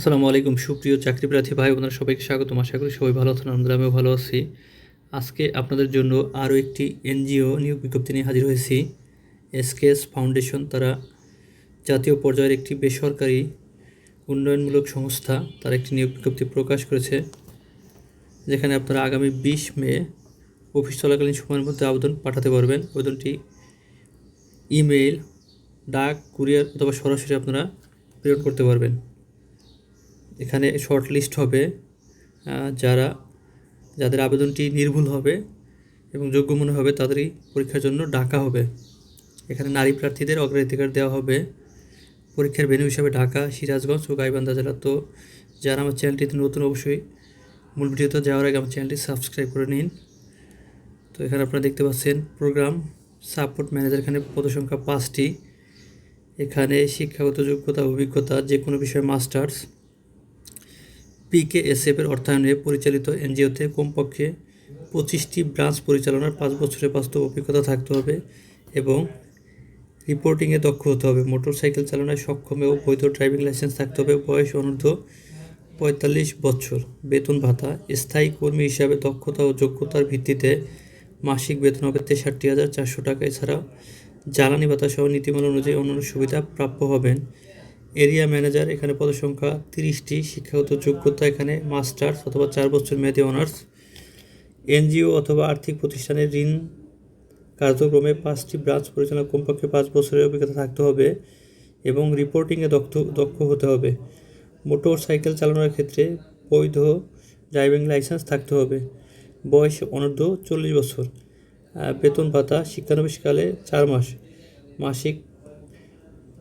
আসসালামু আলাইকুম, সুপ্রিয় চাকরি প্রার্থী ভাই, বোনেরা, সবাইকে স্বাগতম। আশা করি সবাই ভালো আছেন আমরা আমিও ভালো আছি। আজকে আপনাদের জন্য আরও একটি এনজিও নিয়োগ বিজ্ঞপ্তি নিয়ে হাজির হয়েছি। এসকেএস ফাউন্ডেশন, তারা জাতীয় পর্যায়ের একটি বেসরকারি উন্নয়নমূলক সংস্থা, তার একটি নিয়োগ বিজ্ঞপ্তি প্রকাশ করেছে, যেখানে আপনারা আগামী বিশ মে অফিস চলাকালীন সময়ের মধ্যে আবেদন পাঠাতে পারবেন। আবেদনটি ইমেইল, ডাক, কুরিয়ার অথবা সরাসরি আপনারা প্রেরণ করতে পারবেন। এখানে শর্ট লিস্ট হবে যারা, যাদের আবেদনটি নির্ভুল হবে এবং যোগ্য মনে হবে তাদেরই পরীক্ষার জন্য ডাকা হবে। এখানে নারী প্রার্থীদের অগ্রাধিকার দেওয়া হবে। পরীক্ষার ভেন্যু হিসাবে ঢাকা, সিরাজগঞ্জ ও গাইবান্ধা জেলা। তো যারা আমার চ্যানেলটিতে নতুন অবশ্যই মূল ভিডিওতে যাওয়ার আগে আমার চ্যানেলটি সাবস্ক্রাইব করে নিন। তো এখানে আপনারা দেখতে পাচ্ছেন প্রোগ্রাম সাপোর্ট ম্যানেজার এখানে পদসংখ্যা পাঁচটি। এখানে শিক্ষাগত যোগ্যতা, অভিজ্ঞতা যে কোনো বিষয়ে মাস্টার্স পিকেএসএফ এর অর্থায়নে পরিচালিত এনজিওতে কমপক্ষে পঁচিশটি ব্রাঞ্চ পরিচালনার পাঁচ বছরের বাস্তব অভিজ্ঞতা থাকতে হবে এবং রিপোর্টিংয়ে দক্ষ হতে হবে। মোটর সাইকেল চালনায় সক্ষম এবং বৈধ ড্রাইভিং লাইসেন্স থাকতে হবে বয়স অনূর্ধ্ব পঁয়তাল্লিশ বছর। বেতন ভাতা। স্থায়ী কর্মী হিসাবে দক্ষতা ও যোগ্যতার ভিত্তিতে মাসিক বেতন হবে তেষট্টি হাজার চারশো টাকা। এছাড়া জ্বালানি ভাতা সহ নীতিমালা অনুযায়ী অন্যান্য সুবিধা প্রাপ্য হবেন। এরিয়া ম্যানেজার, এখানে পদসংখ্যা তিরিশটি, শিক্ষাগত যোগ্যতা এখানে মাস্টার্স অথবা চার বছর মেয়াদী অনার্স। এনজিও অথবা আর্থিক প্রতিষ্ঠানের ঋণ কার্যক্রমে পাঁচটি ব্রাঞ্চ পরিচালনা কমপক্ষে পাঁচ বছরের অভিজ্ঞতা থাকতে হবে এবং রিপোর্টিংয়ে দক্ষ দক্ষ হতে হবে। মোটর সাইকেল চালানোর ক্ষেত্রে বৈধ ড্রাইভিং লাইসেন্স থাকতে হবে। বয়স অনূর্ধ্ব চল্লিশ বছর। বেতন ভাতা শিক্ষানবিশকালে চার মাস। মাসিক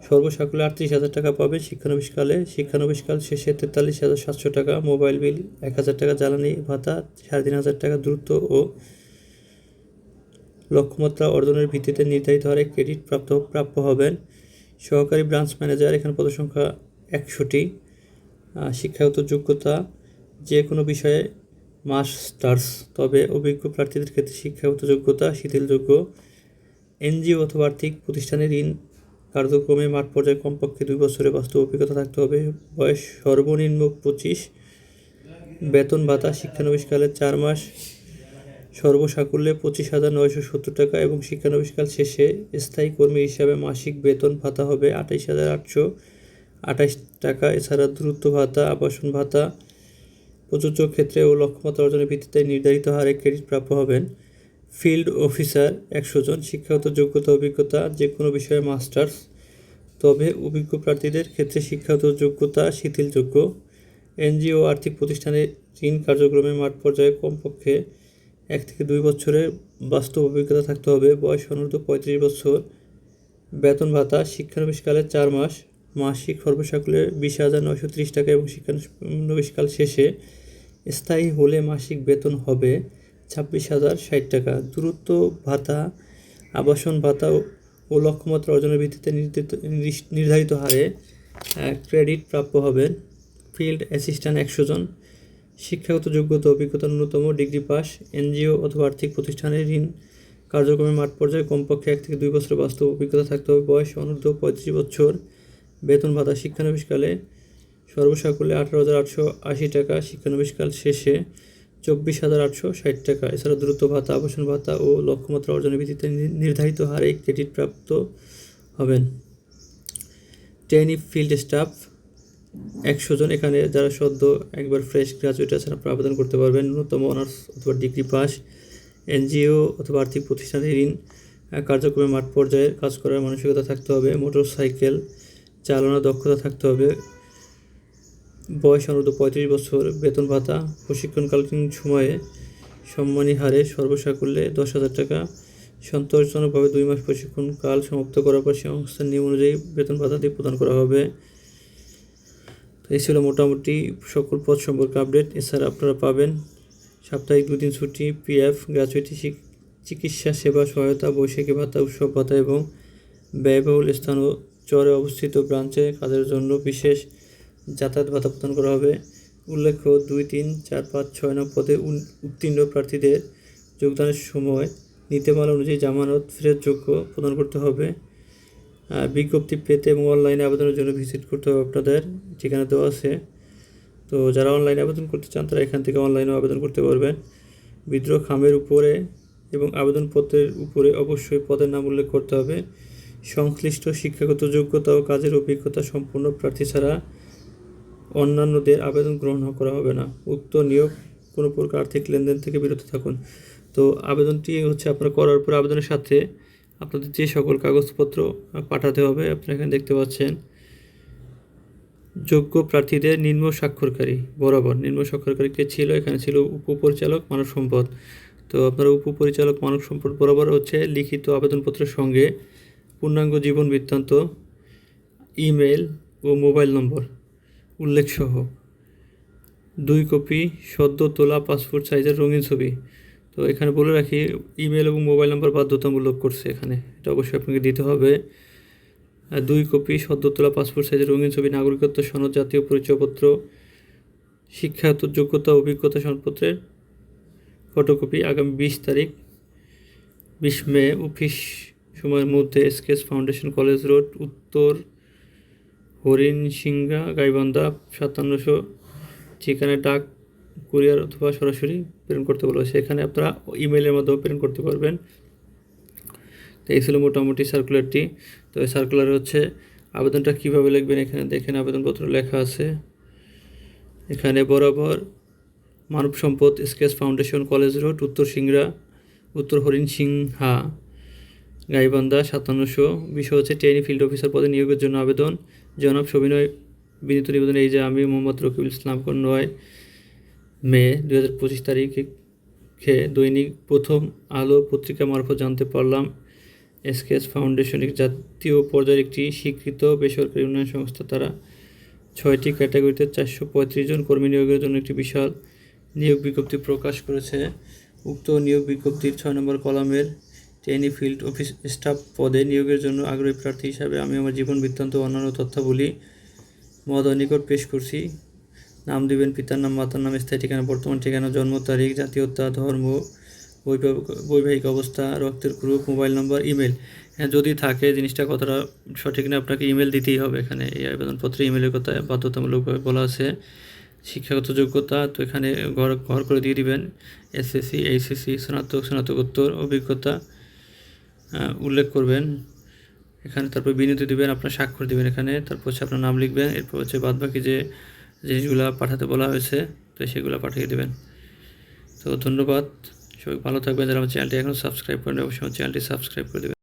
সর্বসাকুল্যে আটত্রিশ হাজার টাকা পাবেন শিক্ষানবিশকালে শিক্ষানবিশকাল শেষে তেতাল্লিশ হাজার সাতশো টাকা, মোবাইল বিল এক হাজার টাকা, জ্বালানি ভাতা সাড়ে তিন হাজার টাকা দ্রুত ও লক্ষ্যমাত্রা অর্জনের ভিত্তিতে নির্ধারিত হারে ক্রেডিট প্রাপ্ত, প্রাপ্য হবেন। সহকারী ব্রাঞ্চ ম্যানেজার, এখানে পদসংখ্যা একশোটি শিক্ষাগত যোগ্যতা যে কোনো বিষয়ে মাস্টার্স, তবে অভিজ্ঞ প্রার্থীদের ক্ষেত্রে শিক্ষাগত যোগ্যতা, শিথিলযোগ্য। এনজিও অথবা আর্থিক প্রতিষ্ঠানে ঋণ কার্যক্রমে মাঠ পর্যায়ে কমপক্ষে দুই বছরের বাস্তব অভিজ্ঞতা থাকতে হবে। বয়স সর্বনিম্ন পঁচিশ। বেতন ভাতা শিক্ষানবিশকালে চার মাস। সর্বসাকুল্যে পঁচিশ হাজার নয়শো সত্তর টাকা এবং শিক্ষানবিশকাল শেষে স্থায়ী কর্মী হিসাবে মাসিক বেতন ভাতা হবে আঠাইশ হাজার আটশো আঠাইশ টাকা। এছাড়া দ্রুত ভাতা, আবাসন ভাতা, প্রযোজ্য ক্ষেত্রে ও লক্ষ্যমাত্রা অর্জনের ভিত্তিতে নির্ধারিত হারে ক্রেডিট প্রাপ্য হবেন। ফিল্ড অফিসার একশো জন, শিক্ষাগত যোগ্যতা, অভিজ্ঞতা, যে কোনো বিষয়ে মাস্টার্স। তবে অভিজ্ঞ প্রার্থীদের ক্ষেত্রে শিক্ষাগত যোগ্যতা, শিথিলযোগ্য। এনজিও আর্থিক প্রতিষ্ঠানে ঋণ কার্যক্রমে মাঠ পর্যায়ে কমপক্ষে এক থেকে দুই বছরের বাস্তব অভিজ্ঞতা থাকতে হবে। বয়স অনূর্ধ্ব পঁয়ত্রিশ বছর। বেতন ভাতা, শিক্ষানবিশকালে চার মাস। মাসিক সর্বসাকুলে বিশ হাজার নয়শো ত্রিশ টাকা এবং শিক্ষানবিশকাল শেষে স্থায়ী হলে মাসিক বেতন হবে। ছাব্বিশ হাজার ষাট টাকা। দূরত্ব ভাতা, আবাসন ভাতা ও- লক্ষ্যমাত্রা অর্জনের ভিত্তিতে নির্ধারিত নির্ধারিত হারে ক্রেডিট প্রাপ্য হবেন ফিল্ড অ্যাসিস্ট্যান্ট একশো জন। শিক্ষাগত যোগ্যতা, অভিজ্ঞতা ন্যূনতম, ডিগ্রি পাস, এনজিও অথবা আর্থিক প্রতিষ্ঠানের ঋণ। কার্যক্রমের মাঠ পর্যায়ে কমপক্ষে এক থেকে দুই বছর বাস্তব অভিজ্ঞতা থাকতে হবে। বয়স অনূর্ধ্ব পঁয়ত্রিশ বছর। বেতন ভাতা শিক্ষানবিশকালে সর্বসাকুল্যে আঠারো হাজার আটশো আশি টাকা শিক্ষানবিশকাল শেষে। চব্বিশ হাজার আটশো ষাট টাকা। এছাড়া দ্রুত ভাতা, আবাসন ভাতা ও লক্ষ্যমাত্রা অর্জনের ভিত্তিতে নির্ধারিত হারে ক্রেডিট প্রাপ্ত হবেন। ট্রেনি ফিল্ড স্টাফ, একশো জন। এখানে যারা সদ্য একবার ফ্রেশ গ্রাজুয়েট আছেন, আপনারা আবেদন করতে পারবেন। ন্যূনতম অনার্স অথবা ডিগ্রি পাস, এনজিও অথবা আর্থিক প্রতিষ্ঠানে ঋণ কার্যক্রমে মাঠ পর্যায়ে কাজ করার মানসিকতা থাকতে হবে মোটর সাইকেল চালানোর দক্ষতা থাকতে হবে বয়স অনূর্ধ্ব পঁয়ত্রিশ বছর, বেতন ভাতা, প্রশিক্ষণকালীন সময়ে সম্মানী হারে সর্বসাকুল্যে দশ হাজার টাকা। সন্তোষজনকভাবে দুই মাস প্রশিক্ষণকাল সমাপ্ত করার পর সংস্থার নিয়ম অনুযায়ী বেতন ভাতা দিয়ে প্রদান করা হবে। তো এই ছিল মোটামুটি সকল পদ সম্পর্কে আপডেট এছাড়া আপনারা পাবেন সাপ্তাহিক দুদিন ছুটি পিএফ গ্র্যাচুইটি চিকিৎসা, সেবা, সহায়তা বৈশাখী ভাতা, উৎসব ভাতা এবং ব্যয়বহুল স্থান ও চরে অবস্থিত ব্রাঞ্চে কাজের জন্য বিশেষ যাতায়াত ভাতা প্রদান করা হবে। উল্লেখ্য, দুই, তিন, চার, পাঁচ, ছয় নং পদে উত্তীর্ণ প্রার্থীদের যোগদানের সময় নীতিমালা অনুযায়ী জামানত ফেরতযোগ্য প্রদান করতে হবে। বিজ্ঞপ্তি পেতে এবং অনলাইনে আবেদনের জন্য ভিজিট করতে হবে আপনাদের, ঠিকানা দেওয়া আছে। তো যারা অনলাইনে আবেদন করতে চান, তারা এখান থেকে অনলাইনেও আবেদন করতে পারবেন। বিদ্রোহ খামের উপরে এবং আবেদনপত্রের উপরে অবশ্যই পদের নাম উল্লেখ করতে হবে। সংশ্লিষ্ট শিক্ষাগত যোগ্যতা ও কাজের অভিজ্ঞতা সম্পূর্ণ প্রার্থী ছাড়া অন্যান্যদের আবেদন গ্রহণ করা হবে না। উক্ত নিয়োগ কোনো প্রকার আর্থিক লেনদেন থেকে বিরত থাকুন। তো আবেদনটি হচ্ছে আপনার করার পর আবেদনের সাথে আপনাদের যে সকল কাগজপত্র পাঠাতে হবে আপনারা এখানে দেখতে পাচ্ছেন, যোগ্য প্রার্থীদের নিম্ন স্বাক্ষরকারী বরাবর। নিম্ন স্বাক্ষরকারী কে ছিল? এখানে ছিল উপপরিচালক মানব সম্পদ। তো আপনারা উপপরিচালক মানব সম্পদ বরাবর হচ্ছে লিখিত আবেদনপত্রের সঙ্গে পূর্ণাঙ্গ জীবন বৃত্তান্ত, ইমেল ও মোবাইল নম্বর। উল্লেখসহ। দুই কপি, সদ্য তোলা পাসপোর্ট সাইজের রঙিন ছবি। তো এখানে বলে রাখি, ইমেল এবং মোবাইল নাম্বার বাধ্যতামূলক করছে এখানে। এটা অবশ্যই আপনাকে দিতে হবে। দুই কপি, সদ্য তোলা পাসপোর্ট সাইজের রঙিন ছবি, নাগরিকত্ব, সনদ, জাতীয় পরিচয়পত্র, শিক্ষাগত যোগ্যতা, অভিজ্ঞতা সনদপত্রের ফটোকপি আগামী বিশ তারিখ, বিশ মে, অফিস সময়ের মধ্যে এসকেএস ফাউন্ডেশন কলেজ রোড, উত্তর হরিণ, সিংহা, গাইবান্ধা, সাতান্নশো ঠিকানা ডাক, কুরিয়ার অথবা সরাসরি প্রেরণ করতে বলা হয়েছে এখানে আপনারা ইমেলের মাধ্যমে প্রেরণ করতে পারবেন। তো এই ছিল মোটামুটি সার্কুলারটি তো এই সার্কুলারে হচ্ছে আবেদনটা কীভাবে লিখবেন? এখানে দেখেন আবেদনপত্র লেখা আছে, এখানে বরাবর মানব সম্পদ স্কেচ ফাউন্ডেশন কলেজ রোড, উত্তর সিংড়া, উত্তর হরিণ সিংহা। গাইবান্ধা সাতান্নশো, বিষয় হচ্ছে ট্রেনি ফিল্ড অফিসার পদে নিয়োগের জন্য আবেদন। জনাব সবিনয় বিনীত নিবেদন এই যে আমি মোহাম্মদ রকিবুল ইসলাম নয় মে দু হাজার পঁচিশ তারিখে দৈনিক প্রথম আলো পত্রিকা মারফত জানতে পারলাম। এসকেএস ফাউন্ডেশন জাতীয় পর্যায়ের একটি স্বীকৃত বেসরকারি উন্নয়ন সংস্থা। তারা ছয়টি ক্যাটাগরিতে চারশো পঁয়ত্রিশ জন কর্মী নিয়োগের জন্য একটি বিশাল নিয়োগ বিজ্ঞপ্তি প্রকাশ করেছে। উক্ত নিয়োগ বিজ্ঞপ্তির ছয় নম্বর কলামের ট্রেনি ফিল্ড অফিস স্টাফ পদে নিয়োগের জন্য আগ্রহী প্রার্থী হিসাবে আমি আমার জীবন বৃত্তান্ত অন্যান্য তথ্যাবলী মহোদয় নিকট পেশ করছি। নাম দিবেন, পিতার নাম, মাতার নাম, স্থায়ী ঠিকানা, বর্তমান ঠিকানা, জন্ম তারিখ, জাতীয়তা, ধর্ম বৈবাহিক- অবস্থা, রক্তের গ্রুপ মোবাইল নম্বর ইমেল হ্যাঁ যদি থাকে জিনিসটা কতটা সঠিক না, আপনাকে ইমেল দিতেই হবে এখানে। এই আবেদনপত্রে ইমেলের কথা বাধ্যতামূলকভাবে বলা আছে। শিক্ষাগত যোগ্যতা, তো এখানে ঘর ঘর করে দিয়ে দিবেন। এসএসসি এইচএসসি স্নাতক, স্নাতকোত্তর, অভিজ্ঞতা উল্লেখ করবেন। এখানে তারপর বিনতি দিবেন, আপনার স্বাক্ষর দিবেন এখানে। তারপর হচ্ছে আপনার নাম লিখবেন, এরপর হচ্ছে বাদবাকি যে জিনিসগুলো পাঠাতে বলা হয়েছে, তো সেগুলো পাঠিয়ে দেবেন। তো ধন্যবাদ, সবাই ভালো থাকবেন। যারা আমার চ্যানেলটি এখনও সাবস্ক্রাইব করেন অবশ্যই আমার চ্যানেলটি সাবস্ক্রাইব করে দেবেন।